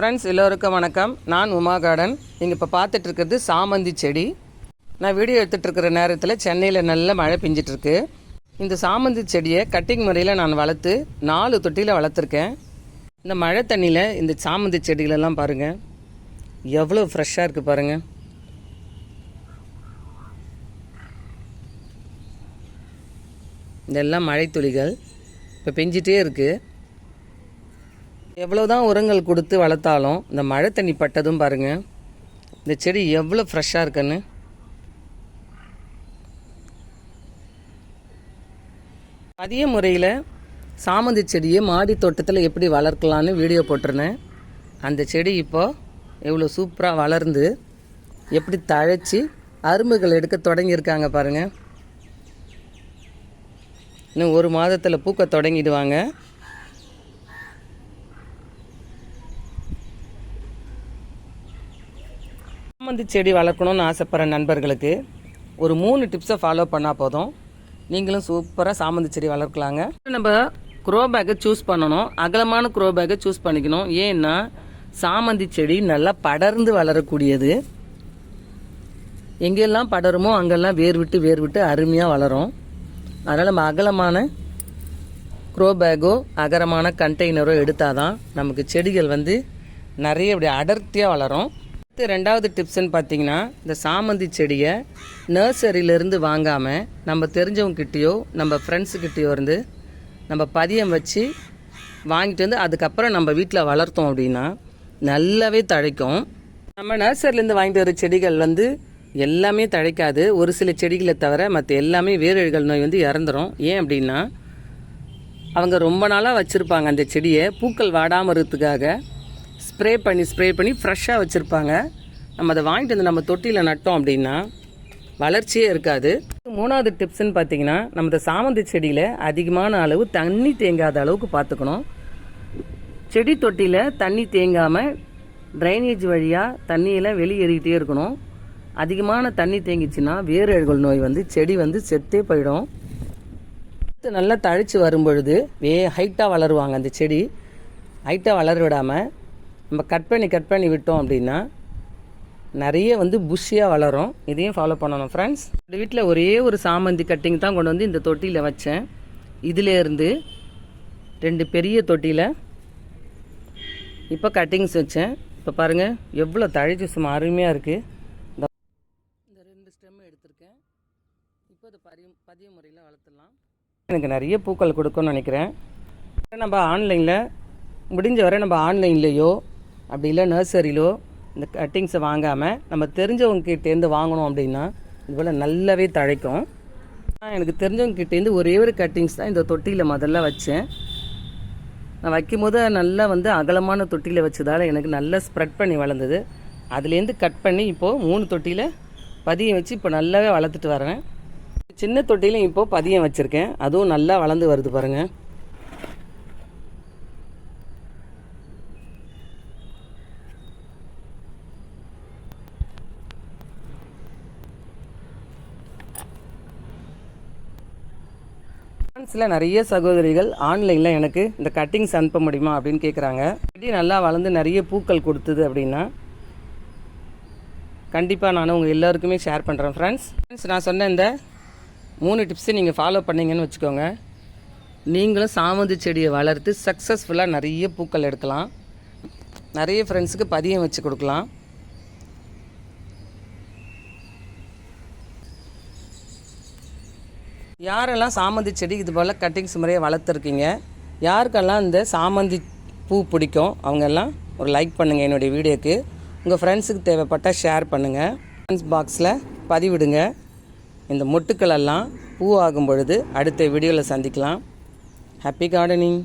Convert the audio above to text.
Friends எல்லோருக்கும் வணக்கம். நான் உமா கார்டன் நீங்கள் இப்போ பார்த்துட்டு இருக்கிறது சாமந்தி செடி. நான் வீடியோ எடுத்துகிட்டு இருக்கிற நேரத்தில் சென்னையில் நல்ல மழை பிஞ்சிட்ருக்கு. இந்த சாமந்தி செடியை கட்டிங் முறையில் நான் வளர்த்து நாலு தொட்டியில் வளர்த்துருக்கேன். இந்த மழை தண்ணியில் இந்த சாமந்தி செடிகளெல்லாம் பாருங்கள் எவ்வளோ ஃப்ரெஷ்ஷாக இருக்குது பாருங்கள் இதெல்லாம் மழை துளிகள் இப்போ பெஞ்சிட்டே இருக்குது எவ்வளோதான் உரங்கள் கொடுத்து வளர்த்தாலும் இந்த மழை தண்ணி பட்டதும் பாருங்கள் இந்த செடி எவ்வளோ ஃப்ரெஷ்ஷாக இருக்குன்னு. அதிக முறையில் சாமந்தி செடியை மாடி தோட்டத்தில் எப்படி வளர்க்கலான்னு வீடியோ போட்டிருந்தேன். அந்த செடி இப்போது எவ்வளோ சூப்பராக வளர்ந்து எப்படி தழைச்சி அரும்புகள் எடுக்க தொடங்கியிருக்காங்க பாருங்கள் இன்னும் ஒரு மாதத்தில் பூக்க தொடங்கிடுவாங்க. சாமந்தி செடி வளர்க்கணும்னு ஆசைப்பட்ற நண்பர்களுக்கு ஒரு மூணு டிப்ஸை ஃபாலோ பண்ணால் போதும். நீங்களும் சூப்பராக சாமந்தி செடி வளர்க்கலாங்க. நம்ம க்ரோ பேக்கை சூஸ் பண்ணணும். அகலமான க்ரோ பேக்கை சூஸ் பண்ணிக்கணும். ஏன்னா சாமந்தி செடி நல்லா படர்ந்து வளரக்கூடியது. எங்கெல்லாம் படருமோ அங்கெல்லாம் வேர் விட்டு வேர் விட்டு அருமையாக வளரும். அதனால் நம்ம அகலமான க்ரோ பேக்கோ அகரமான கண்டெய்னரோ எடுத்தால் தான் நமக்கு செடிகள் வந்து நிறைய இப்படி அடர்த்தியாக வளரும். அடுத்து ரெண்டாவது டிப்ஸ்ன்னு பார்த்தீங்கன்னா இந்த சாமந்தி செடியை நர்சரியிலேருந்து வாங்காமல் நம்ம தெரிஞ்சவங்ககிட்டயோ நம்ம ஃப்ரெண்ட்ஸுக்கிட்டேயோ இருந்து நம்ம பதியம் வச்சு வாங்கிட்டு வந்து அதுக்கப்புறம் நம்ம வீட்டில் வளர்த்தோம் அப்படின்னா நல்லாவே தழைக்கும். நம்ம நர்சரிலேருந்து வாங்கிட்டு வர செடிகள் வந்து எல்லாமே தழைக்காது. ஒரு சில செடிகளை தவிர மற்ற எல்லாமே வேரழிகள் நோய் வந்து இறந்துரும். ஏன் அப்படின்னா அவங்க ரொம்ப நாளாக வச்சுருப்பாங்க அந்த செடியை. பூக்கள் வாடாமல் இருக்கிறதுக்காக ஸ்ப்ரே பண்ணி ஸ்ப்ரே பண்ணி ஃப்ரெஷ்ஷாக வச்சுருப்பாங்க. நம்ம அதை வாங்கிட்டு வந்து நம்ம தொட்டியில் நட்டோம் அப்படின்னா வளர்ச்சியே இருக்காது. மூணாவது டிப்ஸ்ன்னு பார்த்தீங்கன்னா நம்ம இந்த சாமந்தி செடியில் அதிகமான அளவு தண்ணி தேங்காத அளவுக்கு பார்த்துக்கணும். செடி தொட்டியில் தண்ணி தேங்காமல் ட்ரைனேஜ் வழியாக தண்ணியெல்லாம் வெளியேறிக்கிட்டே இருக்கணும். அதிகமான தண்ணி தேங்கிச்சுன்னா வேரழுகல் நோய் வந்து செடி வந்து செத்தே போயிடும். நல்லா தழைச்சி வரும்பொழுது வே ஹைட்டாக வளருவாங்க அந்த செடி. ஹைட்டாக வளர விடாமல் நம்ம கட் பண்ணி கட் பண்ணி விட்டோம் அப்படின்னா நிறைய வந்து புஷ்ஷியாக வளரும். இதையும் ஃபாலோ பண்ணணும் ஃப்ரெண்ட்ஸ் இந்த வீட்டில் ஒரே ஒரு சாமந்தி கட்டிங் தான் கொண்டு வந்து இந்த தொட்டியில் வச்சேன். இதிலேருந்து ரெண்டு பெரிய தொட்டியில் இப்போ கட்டிங்ஸ் வச்சேன். இப்போ பாருங்கள் எவ்வளோ தழைச்சி சும்மா அருமையாக இருக்குது இந்த ரெண்டு ஸ்டெம் எடுத்திருக்கேன். இப்போ அதை பதிவு பதிய முறையில் வளர்த்துடலாம். எனக்கு நிறைய பூக்கள் கொடுக்கும்னு நினைக்கிறேன். நம்ம ஆன்லைனில் முடிஞ்ச வரை நம்ம ஆன்லைன்லேயோ அப்படி இல்லை நர்சரியிலோ இந்த கட்டிங்ஸை வாங்காமல் நம்ம தெரிஞ்சவங்க கிட்டேருந்து வாங்கணும் அப்படின்னா இது போல் நல்லாவே தழைக்கும். நான் எனக்கு தெரிஞ்சவங்க கிட்டேருந்து ஒரே ஒரு கட்டிங்ஸ் தான் இந்த தொட்டியில் முதல்ல வச்சேன். நான் வைக்கும்போது நல்லா வந்து அகலமான தொட்டியில் வச்சதால் எனக்கு நல்லா ஸ்ப்ரெட் பண்ணி வளர்ந்தது. அதுலேருந்து கட் பண்ணி இப்போது மூணு தொட்டியில் பதியம் வச்சு இப்போ நல்லாவே வளர்த்துட்டு வரேன் சின்ன தொட்டியிலும் இப்போது பதியம் வச்சுருக்கேன். அதுவும் நல்லா வளர்ந்து வருது பாருங்கள் சில நிறைய சகோதரிகள் ஆன்லைனில் எனக்கு இந்த கட்டிங்ஸ் அனுப்ப முடியுமா அப்படின்னு கேட்குறாங்க செடி நல்லா வளர்ந்து நிறைய பூக்கள் கொடுத்தது அப்படின்னா கண்டிப்பாக நான் உங்கள் எல்லாருக்குமே ஷேர் பண்ணுறேன் ஃப்ரெண்ட்ஸ் ஃப்ரெண்ட்ஸ் நான் சொன்ன இந்த மூணு டிப்ஸை நீங்கள் ஃபாலோ பண்ணீங்கன்னு வச்சுக்கோங்க. நீங்களும் சாமந்தி செடியை வளர்த்து சக்ஸஸ்ஃபுல்லாக நிறைய பூக்கள் எடுக்கலாம். நிறைய ஃப்ரெண்ட்ஸுக்கு பதியம் வச்சு கொடுக்கலாம். யாரெல்லாம் சாமந்தி செடி இது போல் கட்டிங்ஸ் முறையை வளர்த்துருக்கீங்க? யாருக்கெல்லாம் இந்த சாமந்தி பூ பிடிக்கும்? அவங்கெல்லாம் ஒரு லைக் பண்ணுங்கள் என்னுடைய வீடியோக்கு. உங்கள் ஃப்ரெண்ட்ஸுக்கு தேவைப்பட்டால் ஷேர் பண்ணுங்கள் ஃப்ரெண்ட்ஸ் பாக்ஸில் பதிவிடுங்க. இந்த மொட்டுக்கள் எல்லாம் பூ ஆகும் பொழுது அடுத்த வீடியோவில் சந்திக்கலாம். Happy gardening